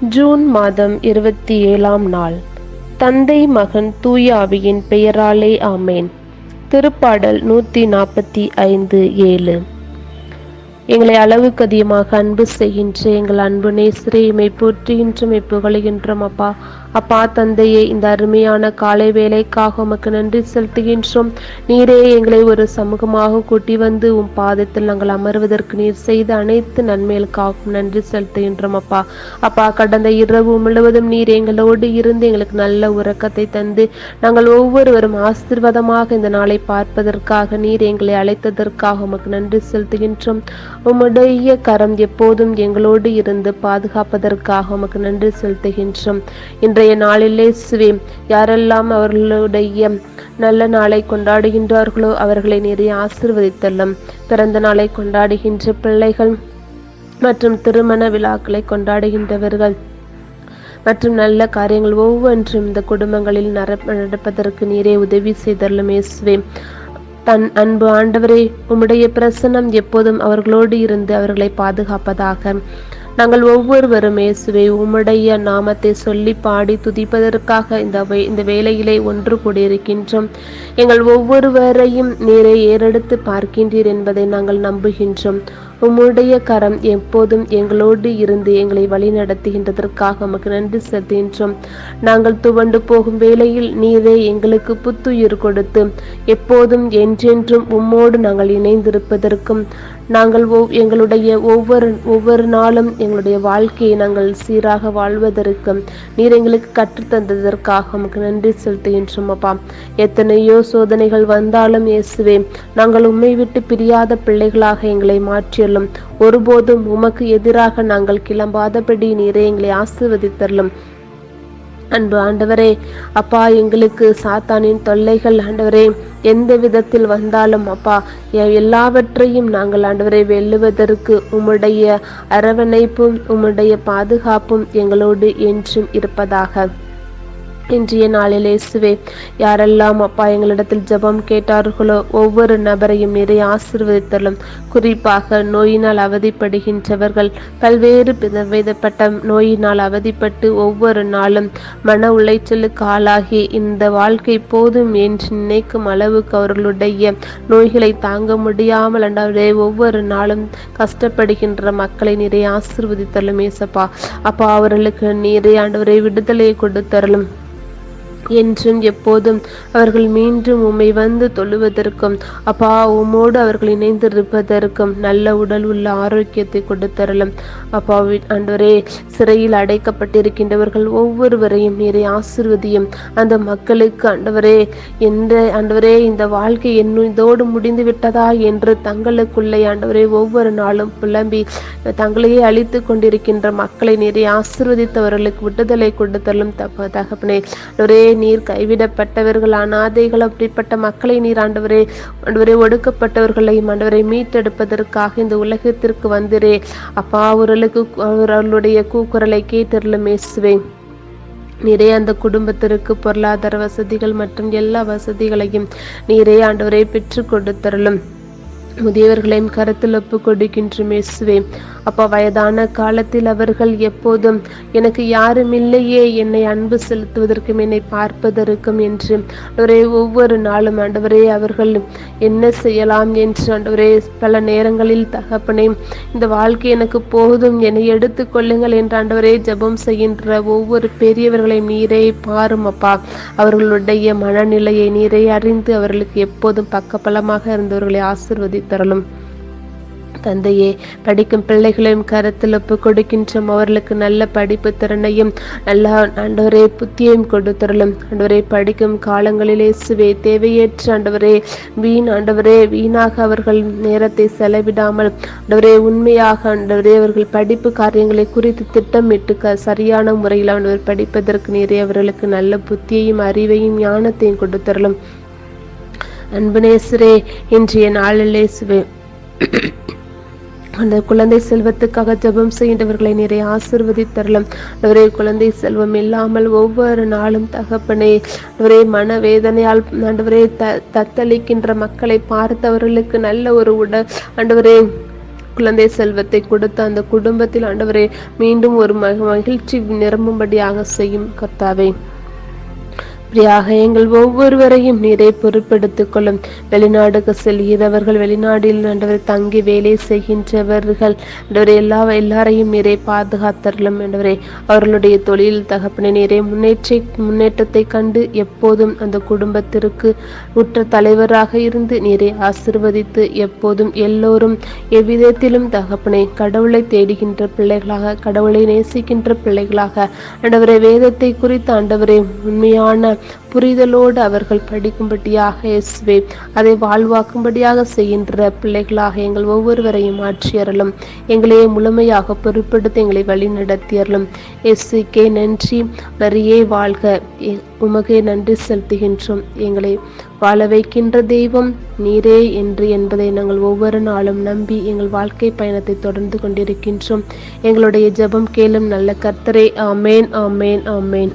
June மாதம் இருபத்தி ஏழாம் நாள். தந்தை மகன் தூயாவியின் பெயராலே ஆமேன். திருப்பாடல் நூற்றி நாற்பத்தி ஐந்து ஏழு. எங்களை அளவுக்கு அதிகமாக அன்பு செய்கின்ற எங்கள் அன்பு நேசரே இமை போற்றுகின்றோம் புகழுகின்றோம் அப்பா. அப்பா தந்தையே இந்த அருமையான காலை வேலைக்காக உமக்கு நன்றி செலுத்துகின்றோம். நீரே எங்களை ஒரு சமூகமாக கூட்டி வந்து உன் பாதத்தில் நாங்கள் அமர்வதற்கு நீர் செய்த அனைத்து நன்மைகளுக்காகவும் நன்றி செலுத்துகின்றோம் அப்பா. அப்பா கடந்த இரவு முழுவதும் நீர் எங்களோடு இருந்து எங்களுக்கு நல்ல உறக்கத்தை தந்து நாங்கள் ஒவ்வொருவரும் ஆசீர்வாதமாக இந்த நாளை பார்ப்பதற்காக நீர் எங்களை அழைத்ததற்காக உமக்கு நன்றி செலுத்துகின்றோம். உம்முடைய கரம் எப்போதும் எங்களோடு இருந்து பாதுகாப்பதற்காக உமக்கு நன்றி செலுத்துகின்றோம். இன்றைய நாளிலே சுவே யாரெல்லாம் அவர்களுடைய நல்ல நாளை கொண்டாடுகின்றார்களோ அவர்களை நிறைய ஆசிர்வதித்தள்ளும் பிறந்த நாளை கொண்டாடுகின்ற பிள்ளைகள் மற்றும் திருமண விழாக்களை கொண்டாடுகின்றவர்கள் மற்றும் நல்ல காரியங்கள் ஒவ்வொன்றும் இந்த குடும்பங்களில் நடப்பதற்கு நீரே உதவி செய்தள்ளும் இயேசுவே. தன் அன்பு ஆண்டவரே உம்முடைய பிரசனம் எப்போதும் அவர்களோடு இருந்து அவர்களை பாதுகாப்பதாக. நாங்கள் ஒவ்வொருவரும் இயேசுவை உம்முடைய நாமத்தை சொல்லி பாடி துதிப்பதற்காக இந்த இந்த வேலையிலே ஒன்று கூடியிருக்கின்றோம். எங்கள் ஒவ்வொருவரையும் நீரை ஏறெடுத்து பார்க்கின்றீர் என்பதை நாங்கள் நம்புகின்றோம். உம்முடைய கரம் எப்போதும் எங்களோடு இருந்து எங்களை வழி நடத்துகின்றதற்காக நமக்கு நன்றி செலுத்துகின்றோம். நாங்கள் துவண்டு போகும் வேளையில் நீரே எங்களுக்கு புத்துயிர் கொடுத்து எப்போதும் என்றென்றும் உம்மோடு நாங்கள் இணைந்திருப்பதற்கும் நாங்கள் எங்களுடைய ஒவ்வொரு ஒவ்வொரு நாளும் எங்களுடைய வாழ்க்கையை நாங்கள் சீராக வாழ்வதற்கும் நீர் எங்களுக்கு கற்றுத்தந்ததற்காக உமக்கு நன்றி செலுத்துகின்றோம் அப்பா. எத்தனையோ சோதனைகள் வந்தாலும் இயேசுவே நாங்கள் உண்மை விட்டு பிரியாத பிள்ளைகளாக எங்களை மாற்றியலும் ஒருபோதும் உமக்கு எதிராக நாங்கள் கிளம்பாதபடி நீரே எங்களை ஆசிர்வதித்தரலும் அன்பு ஆண்டவரே அப்பா எங்களுக்கு சாத்தானின் தொல்லைகள் ஆண்டவரே எந்த விதத்தில் வந்தாலும் அப்பா எல்லாவற்றையும் நாங்கள் ஆண்டவரை வெல்லுவதற்கு உம்முடைய அரவணைப்பும் உம்முடைய பாதுகாப்பும் எங்களோடு என்றும் இருப்பதாக. இன்றைய நாளில் இயேசுவே யாரெல்லாம் அப்பா எங்களிடத்தில் ஜபம் கேட்டார்களோ ஒவ்வொரு நபரையும் நிறைய ஆசிர்வதித்தலும் குறிப்பாக நோயினால் அவதிப்படுகின்றவர்கள் பல்வேறு விதப்பட்ட நோயினால் அவதிப்பட்டு ஒவ்வொரு நாளும் மன உளைச்சலுக்கு ஆளாகி இந்த வாழ்க்கை போதும் என்று நினைக்கும் அளவுக்கு அவர்களுடைய நோய்களை தாங்க முடியாமல் அண்டவரே ஒவ்வொரு நாளும் கஷ்டப்படுகின்ற மக்களை நிறைய ஆசிர்வதித்தலும் ஏசப்பா அப்பா அவர்களுக்கு நிறைய ஆண்டவரை விடுதலையை கொடுத்தரலும். என்றும் எப்போதும் அவர்கள் மீண்டும் உம்மை வந்து தொழுவதற்கும் அப்பா உம்மோடு அவர்கள் இணைந்திருப்பதற்கும் நல்ல உடல் உள்ள ஆரோக்கியத்தை கொடுத்தரலும் அப்பா அன்றரே சிறையில் அடைக்கப்பட்டிருக்கின்றவர்கள் ஒவ்வொருவரையும் நீரை ஆசிர்வதியும். அந்த மக்களுக்கு அன்றவரே என்ற அன்றவரே இந்த வாழ்க்கை என்னும் இதோடு முடிந்து விட்டதா என்று தங்களுக்குள்ளே ஆண்டவரே ஒவ்வொரு நாளும் புலம்பி தங்களையே அழித்து கொண்டிருக்கின்ற மக்களை நிறைய ஆசிர்வதித்தவர்களுக்கு விடுதலை கொடுத்தலும் தப்ப தகப்பனே. ஒரே நீர் கைவிடப்பட்டவர்கள் அனாதைகள் அப்படிப்பட்ட மக்களை நீர் ஆண்டவரே ஆண்டவரே ஒடுக்கப்பட்டவர்களையும் ஆண்டவரை மீட்டெடுப்பதற்காக இந்த உலகத்திற்கு வந்திரே. அப்பா அவர்களுக்கு அவர்களுடைய கூக்குரலை கேட்டருளும் மேசுவேன் நீரே அந்த குடும்பத்திற்கு பொருளாதார வசதிகள் மற்றும் எல்லா வசதிகளையும் நீரே ஆண்டவரை பெற்று கொடுத்தருளும். முதியவர்களையும் கருத்தில் ஒப்பு கொடுக்கின்ற மேசுவே அப்பா வயதான காலத்தில் அவர்கள் எப்போதும் எனக்கு யாரும் இல்லையே என்னை அன்பு செலுத்துவதற்கும் என்னை பார்ப்பதற்கும் என்று. ஒரே ஒவ்வொரு நாளும் ஆண்டவரே அவர்கள் என்ன செய்யலாம் என்று ஆண்டவரே பல நேரங்களில் தகப்பனே இந்த வாழ்க்கை எனக்கு போதும் என்னை எடுத்து கொள்ளுங்கள் என்று ஆண்டவரே ஜபம் செய்கின்ற ஒவ்வொரு பெரியவர்களையும் நீரே பாரும் அப்பா. அவர்களுடைய மனநிலையை நீரை அறிந்து அவர்களுக்கு எப்போதும் பக்கபலமாக இருந்தவர்களை தரலும் தந்தையே படிக்கும் பிள்ளைகளையும் கருத்தில் ஒப்பு கொடுக்கின்றோம். அவர்களுக்கு நல்ல படிப்பு திறனையும் நல்ல ஆண்டவரே புத்தியையும் கொடுத்தரலும் ஆண்டவரே படிக்கும் காலங்களிலே சுவே தேவையேற்ற ஆண்டவரே வீண் ஆண்டவரே வீணாக அவர்கள் நேரத்தை செலவிடாமல் ஆண்டவரே உண்மையாக ஆண்டவரே அவர்கள் படிப்பு காரியங்களை குறித்து திட்டமிட்டு சரியான முறையில் ஆண்டவர் படிப்பதற்கு நேரே அவர்களுக்கு நல்ல புத்தியையும் அறிவையும் ஞானத்தையும் கொடுத்தரலும் அன்புநேசரே இன்றைய நாளிலே சுவே அந்த குழந்தை செல்வத்துக்காக ஜபம் செய்கின்றவர்களை நிறைய ஆசிர்வதித்தரலாம். அவரே குழந்தை செல்வம் இல்லாமல் ஒவ்வொரு நாளும் தகப்பனே அவரே மனவேதனையால் ஆண்டவரே த தத்தளிக்கின்ற மக்களை பார்த்தவர்களுக்கு நல்ல ஒரு உட ஆண்டவரே குழந்தை செல்வத்தை கொடுத்து அந்த குடும்பத்தில் ஆண்டவரே மீண்டும் ஒரு மகி- மகிழ்ச்சி நிரம்பும்படியாக செய்யும் கர்த்தாவே. இப்படியாக எங்கள் ஒவ்வொருவரையும் நீரை பொருட்படுத்திக் கொள்ளும். வெளிநாடுக்கு செல்கிறவர்கள் வெளிநாட்டில் ஆண்டவரை தங்கி வேலை செய்கின்றவர்கள் ஆண்டவரே எல்லா எல்லாரையும் நீரை பாதுகாத்தரலும் ஆண்டவரே. அவர்களுடைய தொழில் தகப்பனை நீரை முன்னேற்றி முன்னேற்றத்தை கண்டு எப்போதும் அந்த குடும்பத்திற்கு உற்ற தலைவராக இருந்து நீரை ஆசிர்வதித்து எப்போதும் எல்லோரும் எவ்விதத்திலும் தகப்பனை கடவுளை தேடுகின்ற பிள்ளைகளாக கடவுளை நேசிக்கின்ற பிள்ளைகளாக ஆண்டவரை வேதத்தை குறித்து ஆண்டவரை உண்மையான புரிதலோடு அவர்கள் படிக்கும்படியாக இயேசுவே அதை வாழ்வாக்கும்படியாக செய்கின்ற பிள்ளைகளாக எங்கள் ஒவ்வொருவரையும் மாற்றியறலும் எங்களையே முழுமையாக பொருட்படுத்தி எங்களை வழி நடத்தியறலும் இயேசுக்கே நன்றி. வரியே வாழ்க. உமகே நன்றி செலுத்துகின்றோம். எங்களை வாழ வைக்கின்ற தெய்வம் நீரே என்று என்பதை நாங்கள் ஒவ்வொரு நாளும் நம்பி எங்கள் வாழ்க்கை பயணத்தை தொடர்ந்து கொண்டிருக்கின்றோம். எங்களுடைய ஜெபம் கேளும் நல்ல கர்த்தரே. ஆமேன் ஆமேன் ஆமேன்.